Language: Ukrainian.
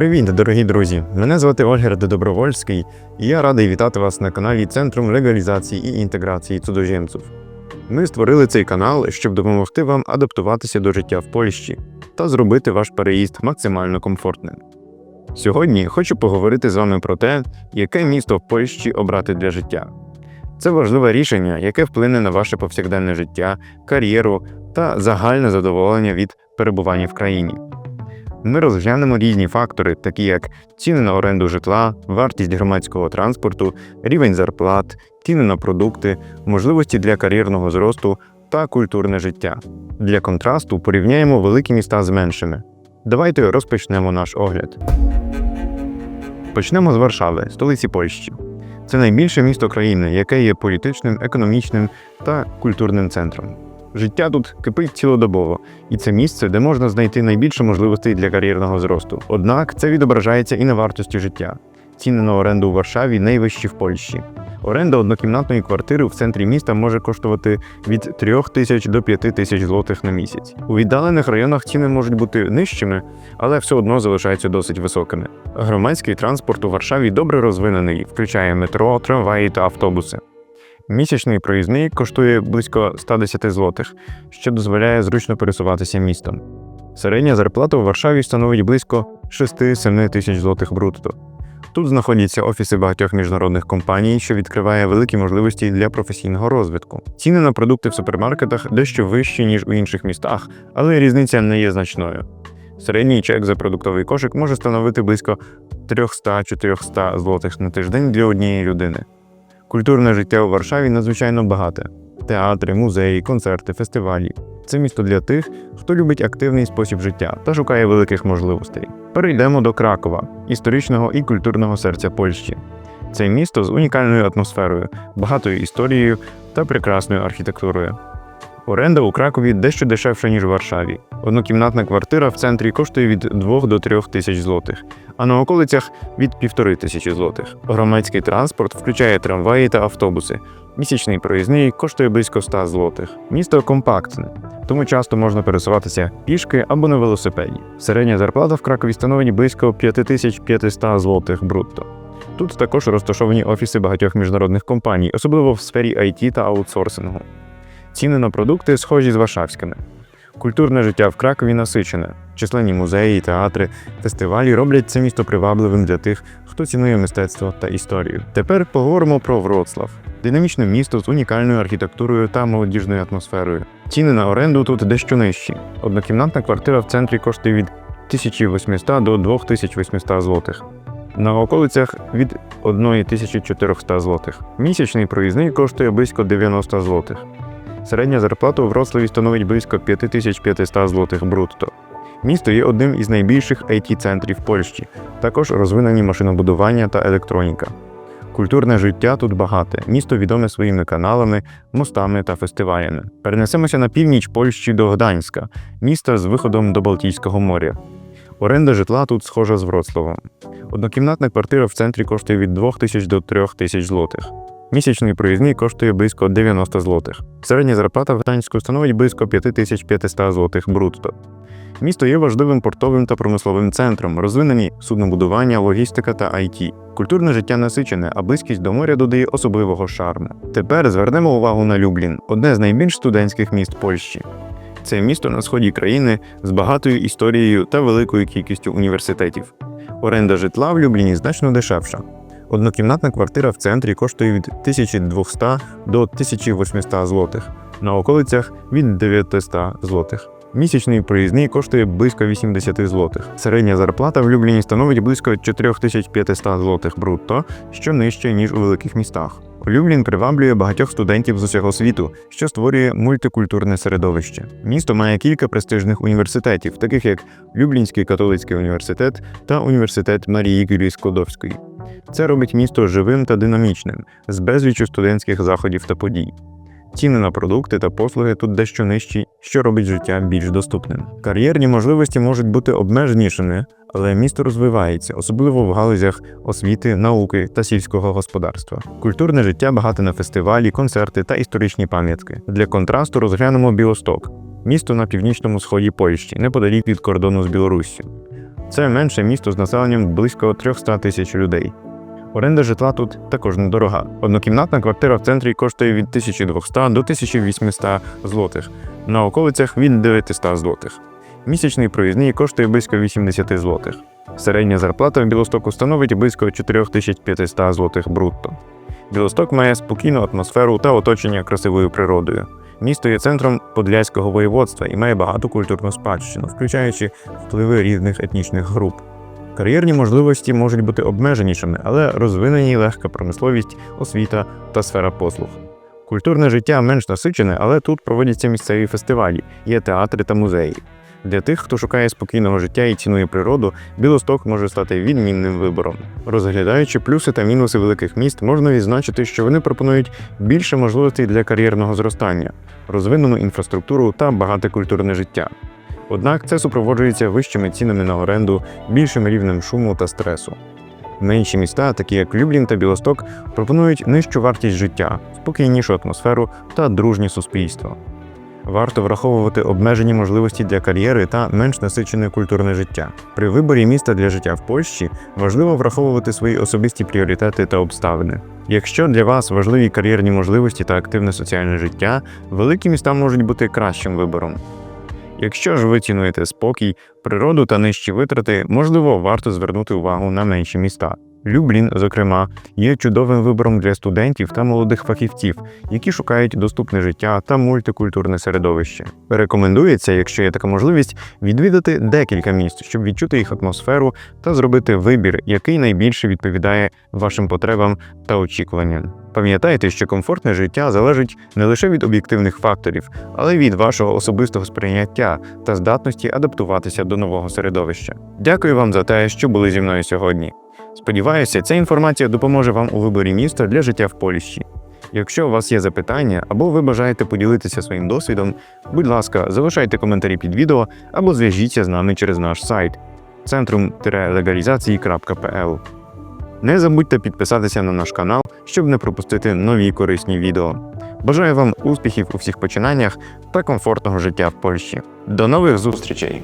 Привіт, дорогі друзі! Мене звати Ольгер Добровольський, і я радий вітати вас на каналі Центру легалізації і інтеграції цудожинців. Ми створили цей канал, щоб допомогти вам адаптуватися до життя в Польщі та зробити ваш переїзд максимально комфортним. Сьогодні хочу поговорити з вами про те, яке місто в Польщі обрати для життя. Це важливе рішення, яке вплине на ваше повсякденне життя, кар'єру та загальне задоволення від перебування в країні. Ми розглянемо різні фактори, такі як ціни на оренду житла, вартість громадського транспорту, рівень зарплат, ціни на продукти, можливості для кар'єрного зросту та культурне життя. Для контрасту порівняємо великі міста з меншими. Давайте розпочнемо наш огляд. Почнемо з Варшави, столиці Польщі. Це найбільше місто країни, яке є політичним, економічним та культурним центром. Життя тут кипить цілодобово, і це місце, де можна знайти найбільше можливостей для кар'єрного зросту. Однак це відображається і на вартості життя. Ціни на оренду у Варшаві найвищі в Польщі. Оренда однокімнатної квартири в центрі міста може коштувати від 3 тисяч до 5 тисяч злотих на місяць. У віддалених районах ціни можуть бути нижчими, але все одно залишаються досить високими. Громадський транспорт у Варшаві добре розвинений, включає метро, трамваї та автобуси. Місячний проїзний коштує близько 110 злотих, що дозволяє зручно пересуватися містом. Середня зарплата у Варшаві становить близько 6-7 тисяч злотих брутто. Тут знаходяться офіси багатьох міжнародних компаній, що відкриває великі можливості для професійного розвитку. Ціни на продукти в супермаркетах дещо вищі, ніж у інших містах, але різниця не є значною. Середній чек за продуктовий кошик може становити близько 300-400 злотих на тиждень для однієї людини. Культурне життя у Варшаві надзвичайно багате: театри, музеї, концерти, фестивалі. Це місто для тих, хто любить активний спосіб життя та шукає великих можливостей. Перейдемо до Кракова, історичного і культурного серця Польщі. Це місто з унікальною атмосферою, багатою історією та прекрасною архітектурою. Оренда у Кракові дещо дешевша, ніж у Варшаві. Однокімнатна квартира в центрі коштує від 2 до 3 тисяч злотих, а на околицях від півтори тисячі злотих. Громадський транспорт включає трамваї та автобуси. Місячний проїзний коштує близько 100 злотих. Місто компактне, тому часто можна пересуватися пішки або на велосипеді. Середня зарплата в Кракові становить близько 5500 злотих брутто. Тут також розташовані офіси багатьох міжнародних компаній, особливо в сфері IT та аутсорсингу. Ціни на продукти схожі з варшавськими. Культурне життя в Кракові насичене. Численні музеї, театри, фестивалі роблять це місто привабливим для тих, хто цінує мистецтво та історію. Тепер поговоримо про Вроцлав. Динамічне місто з унікальною архітектурою та молодіжною атмосферою. Ціни на оренду тут дещо нижчі. Однокімнатна квартира в центрі коштує від 1800 до 2800 злотих. На околицях від 1400 злотих. Місячний проїзний коштує близько 90 злотих. Середня зарплата у Вроцлаві становить близько 5500 злотих брутто. Місто є одним із найбільших IT-центрів Польщі, також розвинені машинобудування та електроніка. Культурне життя тут багате, місто відоме своїми каналами, мостами та фестивалями. Перенесемося на північ Польщі до Гданська, міста з виходом до Балтійського моря. Оренда житла тут схожа з Вроцлавом. Однокімнатна квартира в центрі коштує від 2000 до 3000 злотих. Місячний проїзний коштує близько 90 злотих. Середня зарплата в Гданську становить близько 5500 злотих брутто. Місто є важливим портовим та промисловим центром, розвинені суднобудування, логістика та IT. Культурне життя насичене, а близькість до моря додає особливого шарму. Тепер звернемо увагу на Люблін, одне з найбільш студентських міст Польщі. Це місто на сході країни з багатою історією та великою кількістю університетів. Оренда житла в Любліні значно дешевша. Однокімнатна квартира в центрі коштує від 1200 до 1800 злотих, на околицях від 900 злотих. Місячний проїзний коштує близько 80 злотих. Середня зарплата в Любліні становить близько 4500 злотих брутто, що нижче, ніж у великих містах. Люблін приваблює багатьох студентів з усього світу, що створює мультикультурне середовище. Місто має кілька престижних університетів, таких як Люблінський католицький університет та університет Марії Кюрі Складовської. Це робить місто живим та динамічним, з безлічю студентських заходів та подій. Ціни на продукти та послуги тут дещо нижчі, що робить життя більш доступним. Кар'єрні можливості можуть бути обмеженішими, але місто розвивається, особливо в галузях освіти, науки та сільського господарства. Культурне життя багате на фестивалі, концерти та історичні пам'ятки. Для контрасту розглянемо Білосток, місто на північному сході Польщі, неподалік від кордону з Білоруссю. Це менше місто з населенням близько 300 тисяч людей. Оренда житла тут також недорога. Однокімнатна квартира в центрі коштує від 1200 до 1800 злотих, на околицях від 900 злотих. Місячний проїзний коштує близько 80 злотих. Середня зарплата в Білостоку становить близько 4500 злотих брутто. Білосток має спокійну атмосферу та оточення красивою природою. Місто є центром Подляського воєводства і має багату культурну спадщину, включаючи впливи різних етнічних груп. Кар'єрні можливості можуть бути обмеженішими, але розвинені легка промисловість, освіта та сфера послуг. Культурне життя менш насичене, але тут проводяться місцеві фестивалі, є театри та музеї. Для тих, хто шукає спокійного життя і цінує природу, Білосток може стати відмінним вибором. Розглядаючи плюси та мінуси великих міст, можна відзначити, що вони пропонують більше можливостей для кар'єрного зростання, розвинену інфраструктуру та багате культурне життя. Однак це супроводжується вищими цінами на оренду, більшим рівнем шуму та стресу. Менші міста, такі як Люблін та Білосток, пропонують нижчу вартість життя, спокійнішу атмосферу та дружнє суспільство. Варто враховувати обмежені можливості для кар'єри та менш насичене культурне життя. При виборі міста для життя в Польщі важливо враховувати свої особисті пріоритети та обставини. Якщо для вас важливі кар'єрні можливості та активне соціальне життя, великі міста можуть бути кращим вибором. Якщо ж ви цінуєте спокій, природу та нижчі витрати, можливо, варто звернути увагу на менші міста. Люблін, зокрема, є чудовим вибором для студентів та молодих фахівців, які шукають доступне життя та мультикультурне середовище. Рекомендується, якщо є така можливість, відвідати декілька міст, щоб відчути їх атмосферу та зробити вибір, який найбільше відповідає вашим потребам та очікуванням. Пам'ятайте, що комфортне життя залежить не лише від об'єктивних факторів, але й від вашого особистого сприйняття та здатності адаптуватися до нового середовища. Дякую вам за те, що були зі мною сьогодні. Сподіваюся, ця інформація допоможе вам у виборі міста для життя в Польщі. Якщо у вас є запитання або ви бажаєте поділитися своїм досвідом, будь ласка, залишайте коментарі під відео або зв'яжіться з нами через наш сайт centrum-legalizacji.pl. Не забудьте підписатися на наш канал, щоб не пропустити нові корисні відео. Бажаю вам успіхів у всіх починаннях та комфортного життя в Польщі. До нових зустрічей!